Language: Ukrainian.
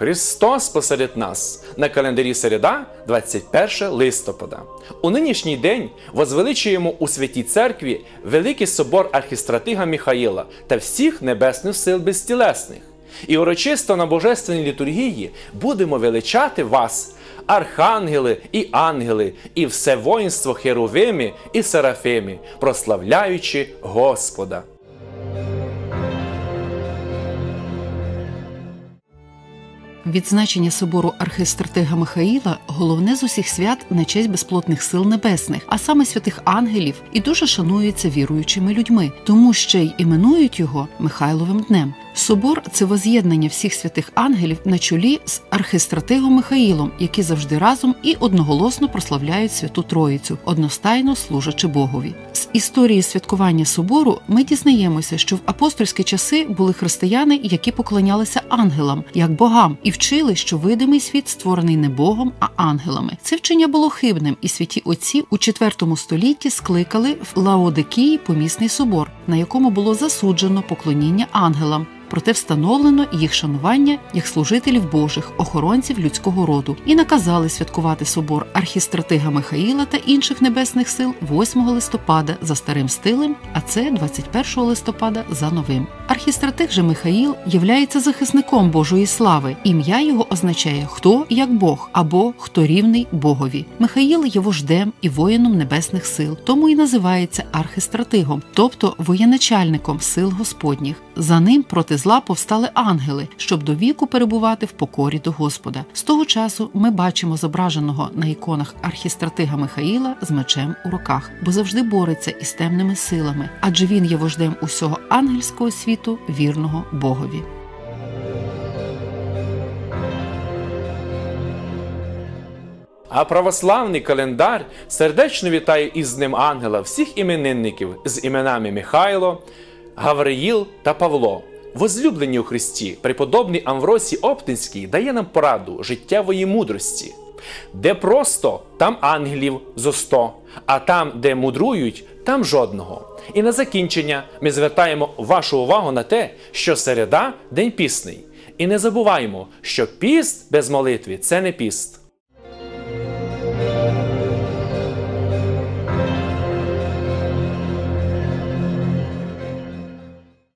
Христос посеред нас на календарі середа, 21 листопада. У нинішній день возвеличуємо у святій церкві Великий собор архістратига Михаїла та всіх небесних сил безтілесних. І урочисто на божественній літургії будемо величати вас, архангели і ангели, і все воїнство херовими і серафими, прославляючи Господа. Відзначення собору архистратига Михаїла головне з усіх свят на честь безплотних сил небесних, а саме святих ангелів, і дуже шанується віруючими людьми, тому ще й іменують його Михайловим днем. Собор це воз'єднання всіх святих ангелів на чолі з архистратигом Михаїлом, які завжди разом і одноголосно прославляють святу Троїцю, одностайно служачи Богові. З історії святкування собору ми дізнаємося, що в апостольські часи були християни, які поклонялися ангелам як богам, і вчили, що видимий світ створений не Богом, а ангелами. Це вчення було хибним, і святі отці у IV столітті скликали в Лаодикії помісний собор, на якому було засуджено поклоніння ангелам проте встановлено їх шанування як служителів Божих, охоронців людського роду, і наказали святкувати собор архістратига Михаїла та інших небесних сил 8 листопада за старим стилем, а це 21 листопада за новим. Архістратиг же Михаїл являється захисником Божої слави. Ім'я його означає хто як Бог або хто рівний Богові. Михаїл є вождем і воїном небесних сил, тому і називається архістратигом, тобто воєначальником сил Господніх. За ним проти зла повстали ангели, щоб до віку перебувати в покорі до Господа. З того часу ми бачимо зображеного на іконах архістратига Михаїла з мечем у руках, бо завжди бореться із темними силами, адже він є вождем усього ангельського світу, вірного Богові. А православний календар сердечно вітає із Днем Ангела всіх іменинників з іменами Михайло, Гавриїл та Павло. Возлюблені у Христі, преподобний Амвросій Оптинський дає нам пораду життєвої мудрості. Де просто, там ангелів зо сто, а там, де мудрують, там жодного. І на закінчення ми звертаємо вашу увагу на те, що середа день пісний. І не забуваємо, що піст без молитви це не піст.